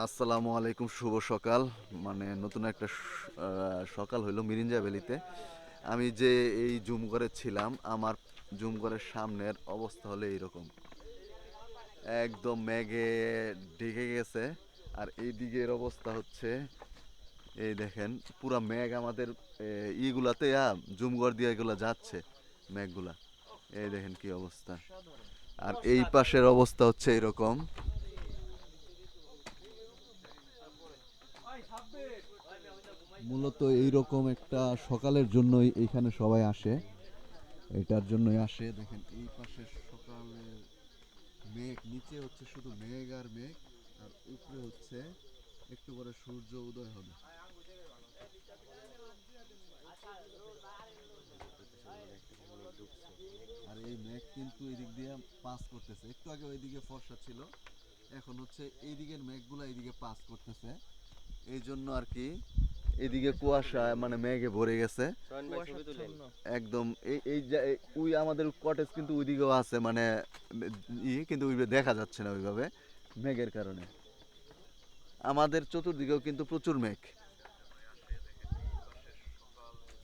আসসালামু আলাইকুম, শুভ সকাল। মানে নতুন একটা সকাল হইল মিরিঞ্জা ভ্যালিতে। আমি যে এই জুম ঘরে ছিলাম, আমার জুম ঘরের সামনের অবস্থা হলো এইরকম। একদম মেঘে ঢেকে গেছে, আর এই দিকের অবস্থা হচ্ছে, এই দেখেন, পুরা মেঘ আমাদের ইগুলাতে জুম ঘর দিয়ে এগুলা যাচ্ছে, মেঘগুলা। এই দেখেন কি অবস্থা। আর এই পাশের অবস্থা হচ্ছে এরকম। মূলত এইরকম একটা সকালের জন্যই এইখানে সবাই আসে। এটার জন্যই আসে। দেখেন, এই পাশে সকালের মেঘ, নিচে হচ্ছে শুধু মেঘ আর মেঘ, আর উপরে হচ্ছে একটু পরে সূর্য উদয় হবে। আর এই মেঘ কিন্তু এদিক দিয়ে পাস করতেছে। একটু আগে ওইদিকে ফর্সা ছিল, এখন হচ্ছে এইদিকের মেঘগুলো এইদিকে পাস করতেছে। এই জন্য আর কি এদিকে কুয়াশা মানে মেঘে ভরে গেছে। একদম এই এই যে- ওই আমাদের কটেজ কিন্তু ওইদিকেও আছে মানে ই কিন্তু ওইভাবে দেখা যাচ্ছে না ওইভাবে মেঘের কারণে। আমাদের চতুর্দিকেও কিন্তু প্রচুর মেঘ।